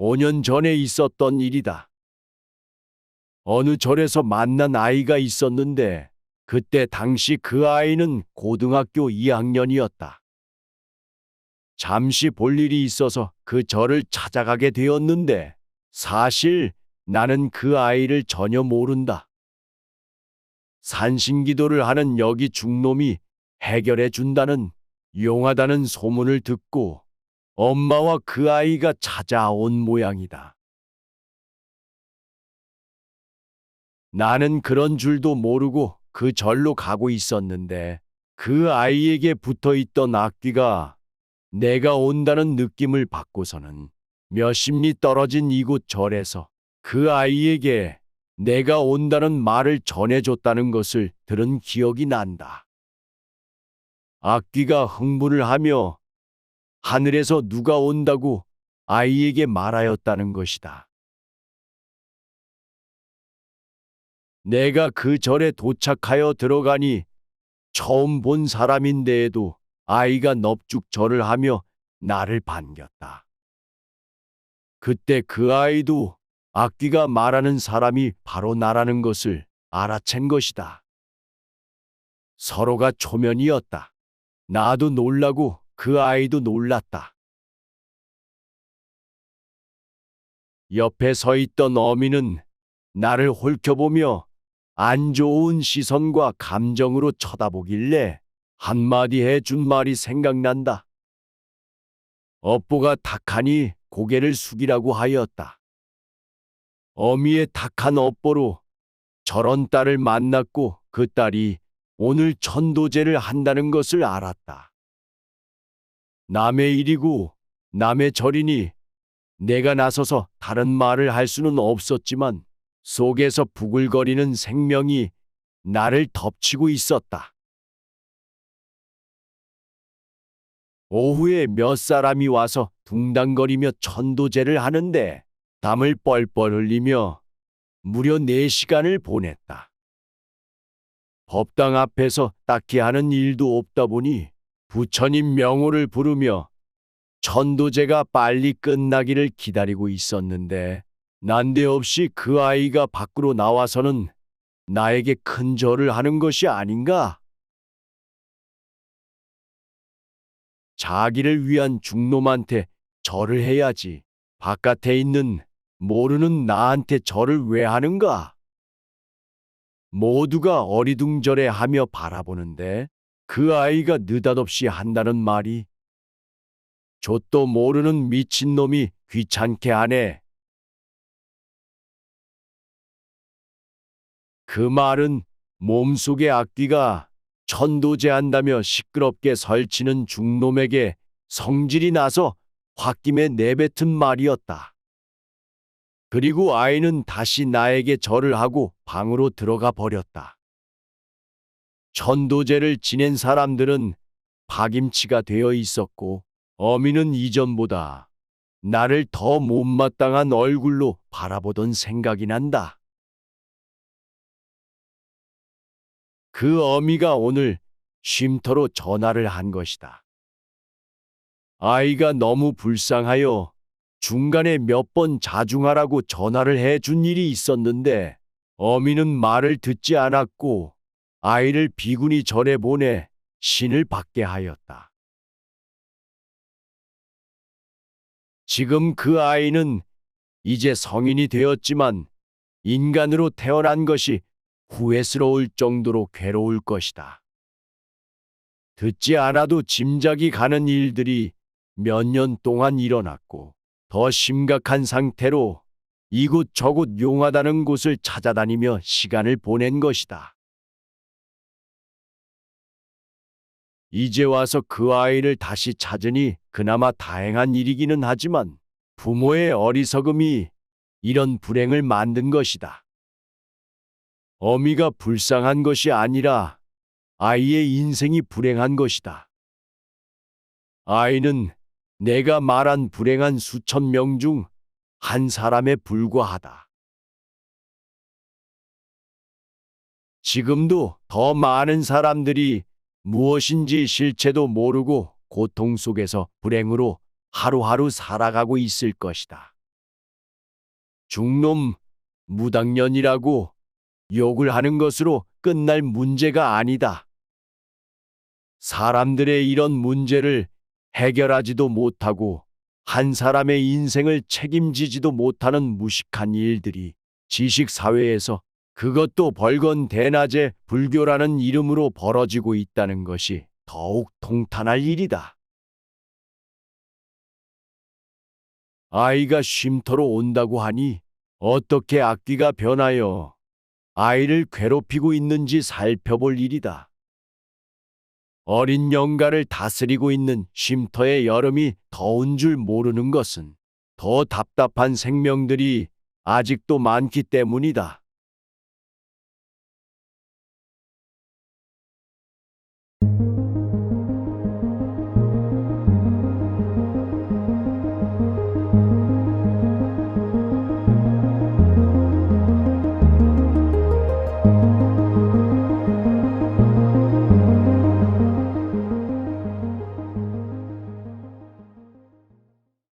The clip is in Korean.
5년 전에 있었던 일이다. 어느 절에서 만난 아이가 있었는데 그때 당시 그 아이는 고등학교 2학년이었다. 잠시 볼 일이 있어서 그 절을 찾아가게 되었는데 사실 나는 그 아이를 전혀 모른다. 산신기도를 하는 여기 중놈이 해결해 준다는 용하다는 소문을 듣고 엄마와 그 아이가 찾아온 모양이다. 나는 그런 줄도 모르고 그 절로 가고 있었는데 그 아이에게 붙어 있던 악귀가 내가 온다는 느낌을 받고서는 몇십 리 떨어진 이곳 절에서 그 아이에게 내가 온다는 말을 전해줬다는 것을 들은 기억이 난다. 악귀가 흥분을 하며 하늘에서 누가 온다고 아이에게 말하였다는 것이다. 내가 그 절에 도착하여 들어가니 처음 본 사람인데에도 아이가 넙죽 절을 하며 나를 반겼다. 그때 그 아이도 악귀가 말하는 사람이 바로 나라는 것을 알아챈 것이다. 서로가 초면이었다. 나도 놀라고 그 아이도 놀랐다. 옆에 서 있던 어미는 나를 홀켜보며 안 좋은 시선과 감정으로 쳐다보길래 한마디 해준 말이 생각난다. 업보가 탁하니 고개를 숙이라고 하였다. 어미의 탁한 업보로 저런 딸을 만났고 그 딸이 오늘 천도제를 한다는 것을 알았다. 남의 일이고 남의 절이니 내가 나서서 다른 말을 할 수는 없었지만 속에서 부글거리는 생명이 나를 덮치고 있었다. 오후에 몇 사람이 와서 둥당거리며 천도제를 하는데 땀을 뻘뻘 흘리며 무려 4시간을 보냈다. 법당 앞에서 딱히 하는 일도 없다 보니 부처님 명호를 부르며 천도제가 빨리 끝나기를 기다리고 있었는데 난데없이 그 아이가 밖으로 나와서는 나에게 큰 절을 하는 것이 아닌가? 자기를 위한 중놈한테 절을 해야지. 바깥에 있는 모르는 나한테 절을 왜 하는가? 모두가 어리둥절해 하며 바라보는데 그 아이가 느닷없이 한다는 말이 좆도 모르는 미친놈이 귀찮게 하네. 그 말은 몸속의 악귀가 천도제한다며 시끄럽게 설치는 중놈에게 성질이 나서 홧김에 내뱉은 말이었다. 그리고 아이는 다시 나에게 절을 하고 방으로 들어가 버렸다. 천도제를 지낸 사람들은 파김치가 되어 있었고 어미는 이전보다 나를 더 못마땅한 얼굴로 바라보던 생각이 난다. 그 어미가 오늘 쉼터로 전화를 한 것이다. 아이가 너무 불쌍하여 중간에 몇 번 자중하라고 전화를 해 준 일이 있었는데 어미는 말을 듣지 않았고 아이를 비군이 절에 보내 신을 받게 하였다. 지금 그 아이는 이제 성인이 되었지만 인간으로 태어난 것이 후회스러울 정도로 괴로울 것이다. 듣지 않아도 짐작이 가는 일들이 몇 년 동안 일어났고 더 심각한 상태로 이곳 저곳 용하다는 곳을 찾아다니며 시간을 보낸 것이다. 이제 와서 그 아이를 다시 찾으니 그나마 다행한 일이기는 하지만 부모의 어리석음이 이런 불행을 만든 것이다. 어미가 불쌍한 것이 아니라 아이의 인생이 불행한 것이다. 아이는 내가 말한 불행한 수천 명 중 한 사람에 불과하다. 지금도 더 많은 사람들이 무엇인지 실체도 모르고 고통 속에서 불행으로 하루하루 살아가고 있을 것이다. 중놈, 무당년이라고 욕을 하는 것으로 끝날 문제가 아니다. 사람들의 이런 문제를 해결하지도 못하고 한 사람의 인생을 책임지지도 못하는 무식한 일들이 지식 사회에서 그것도 벌건 대낮에 불교라는 이름으로 벌어지고 있다는 것이 더욱 통탄할 일이다. 아이가 쉼터로 온다고 하니 어떻게 악귀가 변하여 아이를 괴롭히고 있는지 살펴볼 일이다. 어린 영가를 다스리고 있는 쉼터의 여름이 더운 줄 모르는 것은 더 답답한 생명들이 아직도 많기 때문이다.